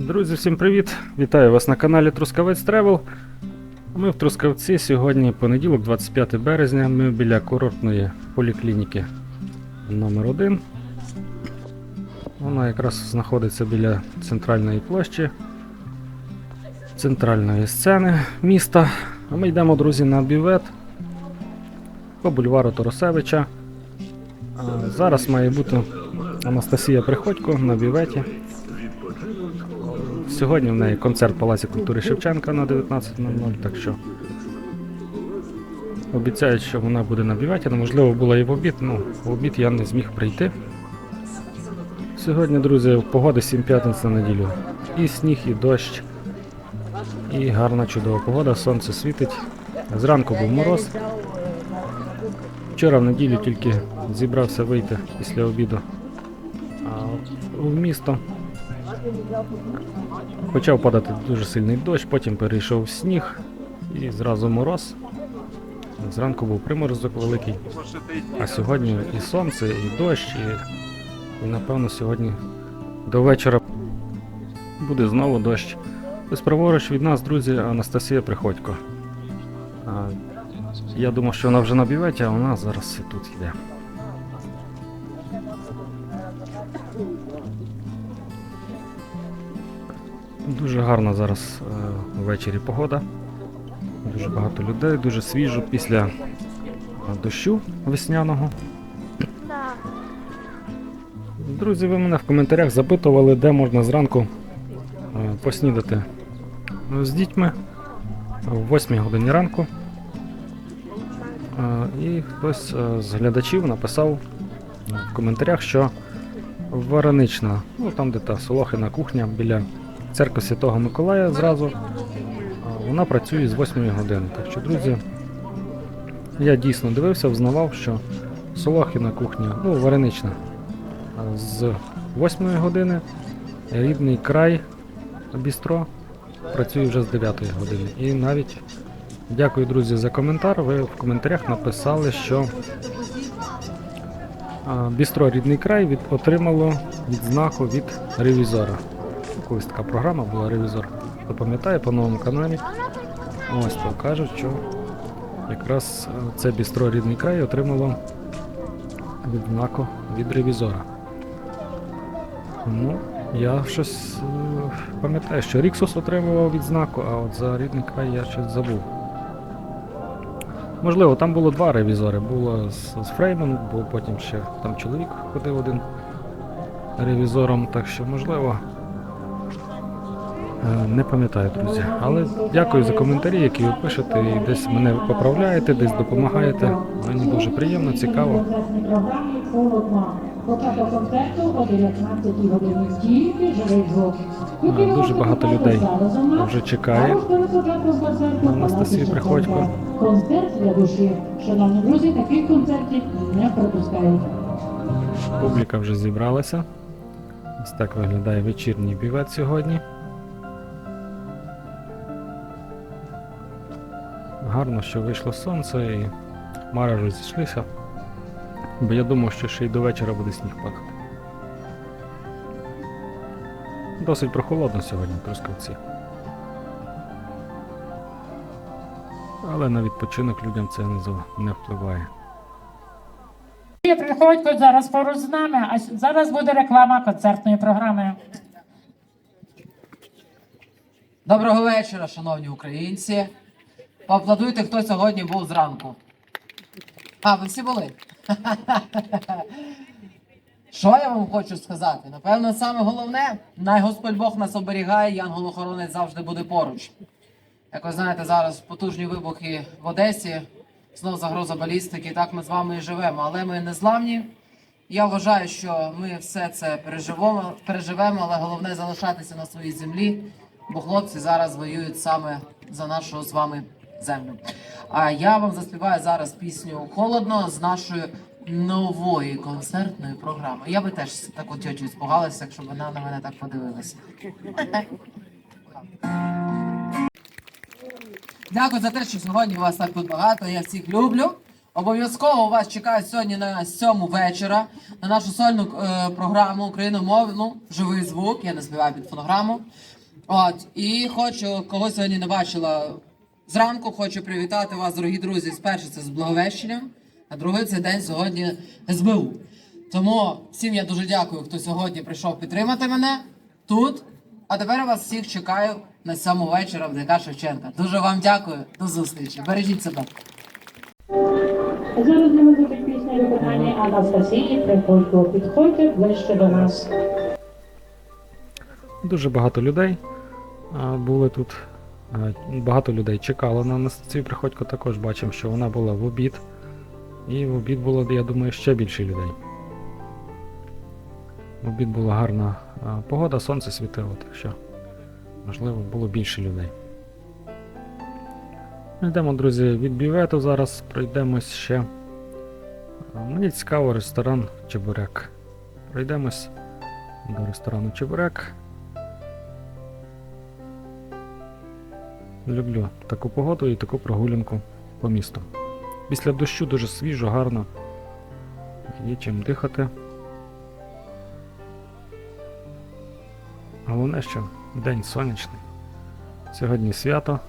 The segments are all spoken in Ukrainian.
Друзі, всім привіт! Вітаю вас на каналі Трускавець Тревел. Ми в Трускавці сьогодні понеділок, 25 березня. Ми біля курортної поліклініки номер 1 Вона якраз знаходиться біля центральної площі, центральної сцени міста. А ми йдемо, друзі, на бювет по бульвару Торосевича. Зараз має бути Анастасія Приходько на бюветі. Сьогодні в неї концерт в Палаці культури Шевченка на 19.00, так що обіцяють, що вона буде на бюветі, але можливо була і в обід, ну в обід я не зміг прийти. Сьогодні, друзі, погода 7 п'ятниць на неділю. І сніг, і дощ, і гарна чудова погода, сонце світить. Зранку був мороз. Вчора в неділю тільки зібрався вийти після обіду в місто. Почав падати дуже сильний дощ, потім перейшов сніг і зразу мороз. Зранку був приморозок великий. А сьогодні і сонце, і дощ, і, і напевно сьогодні до вечора буде знову дощ. Ось праворуч від нас, друзі, Анастасія Приходько. Я думав, що вона вже на бюветі, а вона зараз і тут йде. Дуже гарна зараз е, ввечері погода. Дуже багато людей, дуже свіжо після е, дощу весняного. Друзі, ви мене в коментарях запитували, де можна зранку е, поснідати з дітьми в 8 годині ранку. І хтось з глядачів написав в коментарях, що Варенична, ну там де та Солохина кухня біля церкви Святого Миколая зразу. Вона працює з 8 години. Так що, друзі, я дійсно дивився, взнавав, що Солохина кухня, ну, варенична, з 8 години, рідний край бістро працює вже з 9 години. І навіть дякую, друзі, за коментар. Ви в коментарях написали, що Бістро Рідний край від, отримало відзнаку від ревізора. Колись така програма була ревізор. Хто пам'ятає по новому каналі. Ось то кажуть, що якраз е, це бістро Рідний край отримало відзнаку від ревізора. Ну, я щось е, пам'ятаю, що Ріксус отримував відзнаку, а от за рідний край я щось забув. Можливо, там було два ревізори. Було з, з Фреймом, бо потім ще там чоловік ходив один ревізором, так що можливо. Е, Не пам'ятаю, друзі. Але дякую за коментарі, які ви пишете, і десь мене поправляєте, десь допомагаєте. Мені дуже приємно, цікаво. Початок концерту о 19 годині стільки живий звук. А, дуже багато людей вже чекає на Приходько. Концерт для душі. Шановні друзі, таких концертів не пропускають. Публіка вже зібралася. Ось так виглядає вечірній бівет сьогодні. Гарно, що вийшло сонце і хмари розійшлися. Бо я думав, що ще й до вечора буде сніг падати. Досить прохолодно сьогодні в Трускавці. Але на відпочинок людям це не, впливає. Приходько зараз поруч з нами, а зараз буде реклама концертної програми. Доброго вечора, шановні українці. Поаплодуйте, хто сьогодні був зранку. А, ви всі були? Що я вам хочу сказати? Напевно, саме головне, най Господь Бог нас оберігає, янгол-охоронець завжди буде поруч. Як ви знаєте, зараз потужні вибухи в Одесі, знов загроза балістики, так ми з вами і живемо. Але ми не зламні. Я вважаю, що ми все це переживемо, переживемо, але головне залишатися на своїй землі, бо хлопці зараз воюють саме за нашу з вами землю. А я вам заспіваю зараз пісню Холодно з нашої нової концертної програми. Я би теж таку тьотю спугалася, якщо б вона на мене так подивилася. Дякую за те, що сьогодні вас так тут багато. Я всіх люблю. Обов'язково вас чекають сьогодні на сьому вечора на нашу сольну е, програму україномовну Живий звук. Я не співаю під фонограму. От і хочу, кого сьогодні не бачила зранку, хочу привітати вас, дорогі друзі. Спершу це з Благовещенням, а другий це день сьогодні СБУ. Тому всім я дуже дякую, хто сьогодні прийшов підтримати мене тут. А тепер я вас всіх чекаю на сьому вечора в ДК Шевченка. Дуже вам дякую, до зустрічі. Бережіть себе. Зараз вас звучить пісня і виконання Анастасії Приходько. Підходьте ближче до нас. Дуже багато людей були тут. А, Багато людей чекало на Анастасію Приходько. Також бачимо, що вона була в обід. І в обід було, я думаю, ще більше людей. В обід була гарна погода, сонце світило, так що, можливо, було більше людей. Ми Йдемо, друзі, від бювету зараз пройдемось ще. Мені цікаво ресторан Чебурек. Пройдемось до ресторану Чебурек. Люблю таку погоду і таку прогулянку по місту. Після дощу дуже свіжо, гарно. Є чим дихати. Головне, що день сонячний. Сьогодні свято.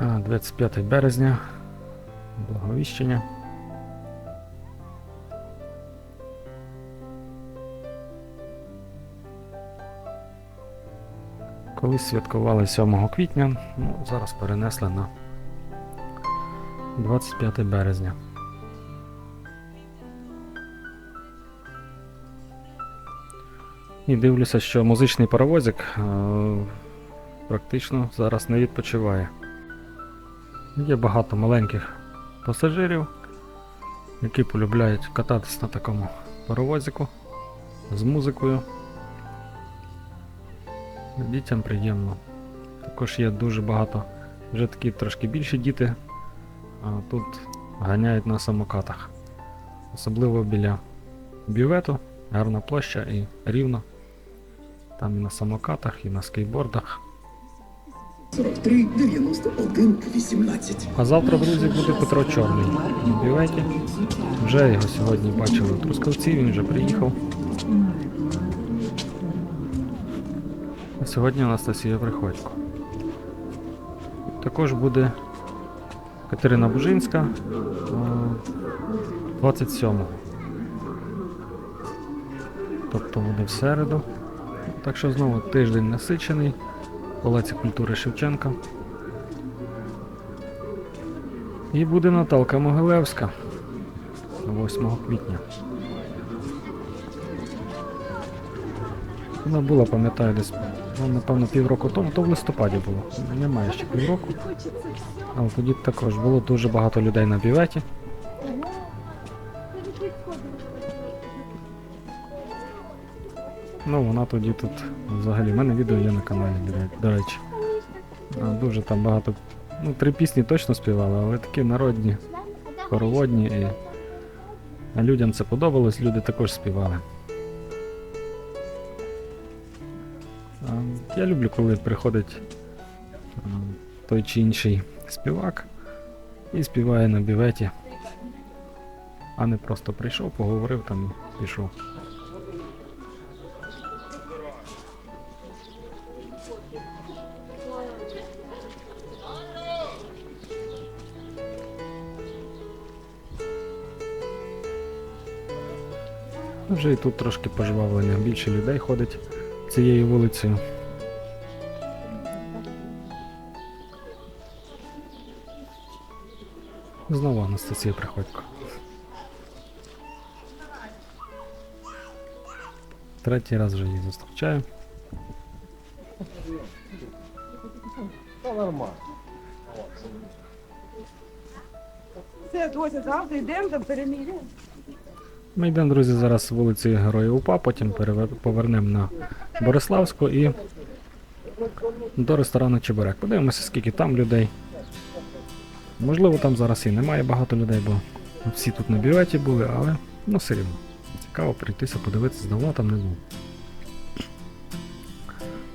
25 березня. Благовіщення. Колись святкували 7 квітня, ну, зараз перенесли на 25 березня. І дивлюся, що музичний паровозик е, практично зараз не відпочиває. Є багато маленьких пасажирів, які полюбляють кататись на такому паровозику з музикою. Дітям приємно. Також є дуже багато, вже такі трошки більші діти, а тут ганяють на самокатах. Особливо біля бювету, гарна площа і рівно. Там і на самокатах, і на скейтбордах. 43 91 18. А завтра, друзі, буде Петро Чорний на бюветі. Вже його сьогодні бачили в Трускавці, він вже приїхав. Сьогодні Анастасія Приходько. Також буде Катерина Бужинська е, 27-го. Тобто буде в середу. Так що знову тиждень насичений. Палаці культури Шевченка. І буде Наталка Могилевська 8 квітня. Вона була, пам'ятаю, десь, ну, напевно, півроку тому, то в листопаді було. Немає ще півроку. Але тоді також було дуже багато людей на бюветі. Ну, вона тоді тут взагалі. в мене відео є на каналі, до речі. Дуже там багато. Ну, три пісні точно співала, але такі народні, хороводні. І... Людям це подобалось, люди також співали. Я люблю, коли приходить той чи інший співак і співає на біветі, а не просто прийшов, поговорив там і пішов. Вже і тут трошки пожвавлення, більше людей ходить цією вулицею. Знову Анастасія Приходько. Третій раз вже її зустрічаю. Все, Дося, завтра йдемо там переміряємо. Ми йдемо, друзі, зараз вулицею Героїв УПА, потім перевер- повернемо на Бориславську і до ресторану Чебурек. Подивимося, скільки там людей. Можливо, там зараз і немає багато людей, бо всі тут на бюветі були, але ну все рівно. Цікаво прийтися, подивитися, давно там не був.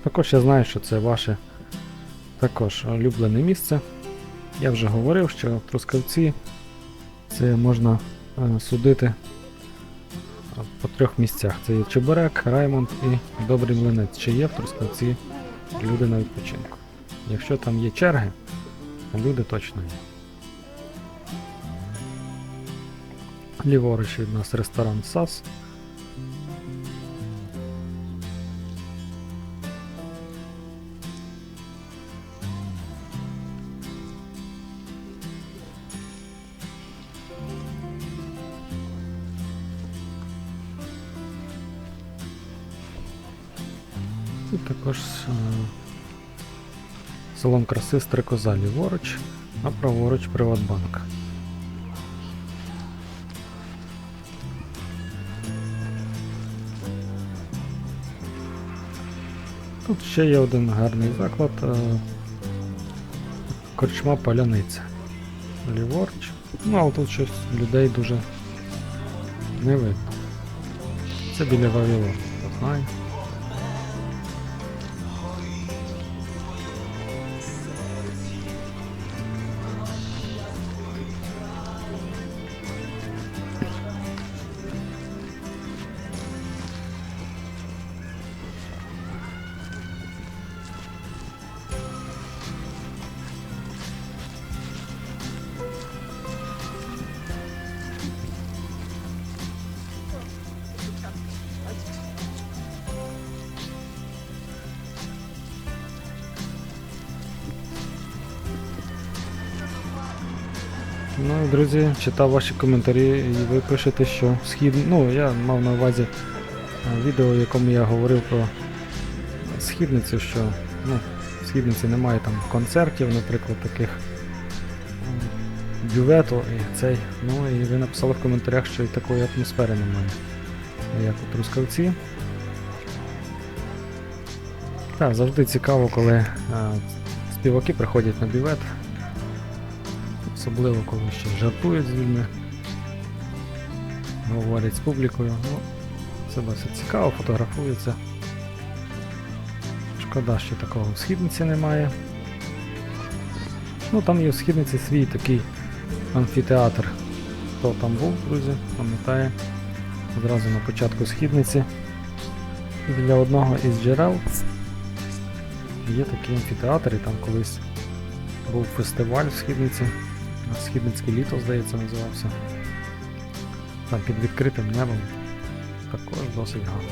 Також я знаю, що це ваше також улюблене місце Я вже говорив, що в Трускавці це можна е, судити е, по трьох місцях. Це є Чебурек, Раймонд і Добрий Млинець. Чи є в Трускавці люди на відпочинку? Якщо там є черги, люди точно є. Ліворуч від нас ресторан САС. І також е, салон краси Стрекоза ліворуч, а праворуч Приватбанк. Тут ще є один гарний заклад. е, Корчма Паляниця. Ліворуч. Ну, але тут щось людей дуже не видно. Це біля Вавілону, хто Ну і друзі, читав ваші коментарі, і ви пишете, що схід. Ну, я мав на увазі е, відео, в якому я говорив про східницю, що ну, в східниці немає там концертів, наприклад, таких бювету і цей. Ну і ви написали в коментарях, що і такої атмосфери немає, як у Трускавці. Так, завжди цікаво, коли е, співаки приходять на бювет. Особливо, коли ще жартують з людьми, говорять з публікою. Ну, це досить цікаво, фотографуються. Шкода, що такого в східниці немає. Ну там є в східниці свій такий амфітеатр. Хто там був, друзі, пам'ятає. Зразу на початку східниці. Біля одного із джерел є такий амфітеатр, і там колись був фестиваль в східниці. Східницьке літо, здається, називався. Там під відкритим небом. Також досить гарно.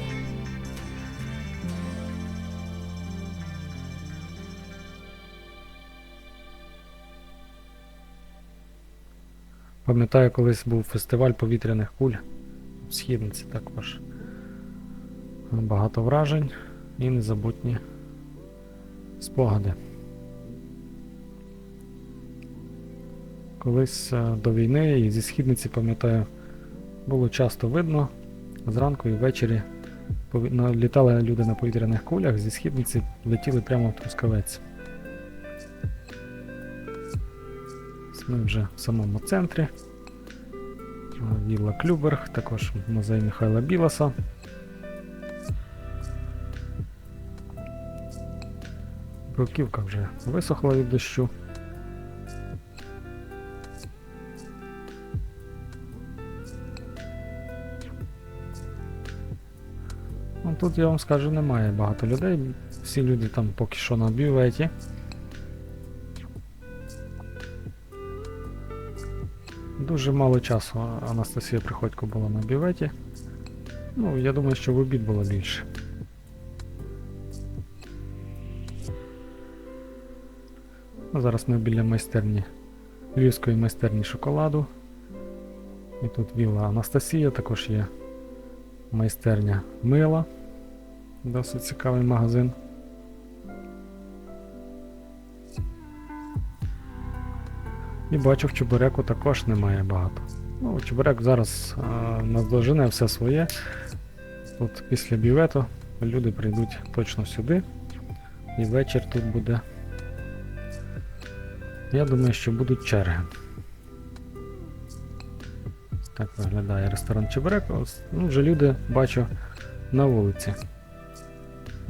Пам'ятаю, колись був фестиваль повітряних куль в східниці також. Багато вражень і незабутні спогади. Колись е, до війни і зі східниці, пам'ятаю, було часто видно зранку і ввечері літали люди на повітряних кулях, зі східниці летіли прямо в Трускавець. Ми вже в самому центрі. Е, Вілла Клюберг, також музей Михайла Біласа. Бруківка вже висохла від дощу. Ну, тут я вам скажу, немає багато людей. Всі люди там поки що на бюветі. Дуже мало часу Анастасія Приходько була на бюветі. Ну, я думаю, що в обід було більше. Ну, зараз ми біля майстерні Львівської майстерні шоколаду. І тут вілла Анастасія, також є майстерня мила. Досить цікавий магазин. І бачу, в Чебуреку також немає багато. Ну, Чебурек зараз а, наздожене все своє. Тут після бювету люди прийдуть точно сюди. І вечір тут буде. Я думаю, що будуть черги. Так виглядає ресторан Чебурек. Ну, вже люди бачу на вулиці.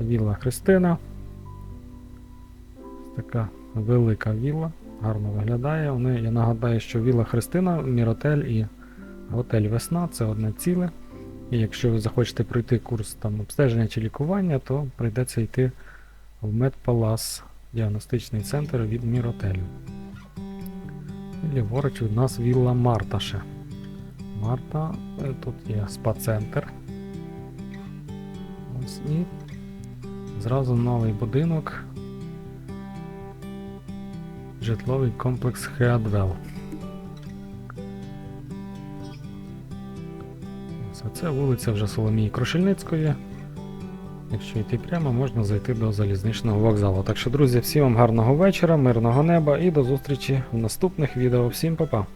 вілла Христина. Така велика вілла, гарно виглядає. Вони, я нагадаю, що вілла Христина, Міротель і готель Весна це одне ціле. І якщо ви захочете пройти курс там, обстеження чи лікування, то прийдеться йти в Медпалас, діагностичний центр від Міротелю. І ліворуч від нас вілла Марташе. Марта, е, тут є спа-центр. Ось і зразу новий будинок. Житловий комплекс Хеадвел. Це вулиця вже Соломії Крушельницької. Якщо йти прямо, можна зайти до залізничного вокзалу. Так що, друзі, всім вам гарного вечора, мирного неба і до зустрічі в наступних відео. Всім па-па!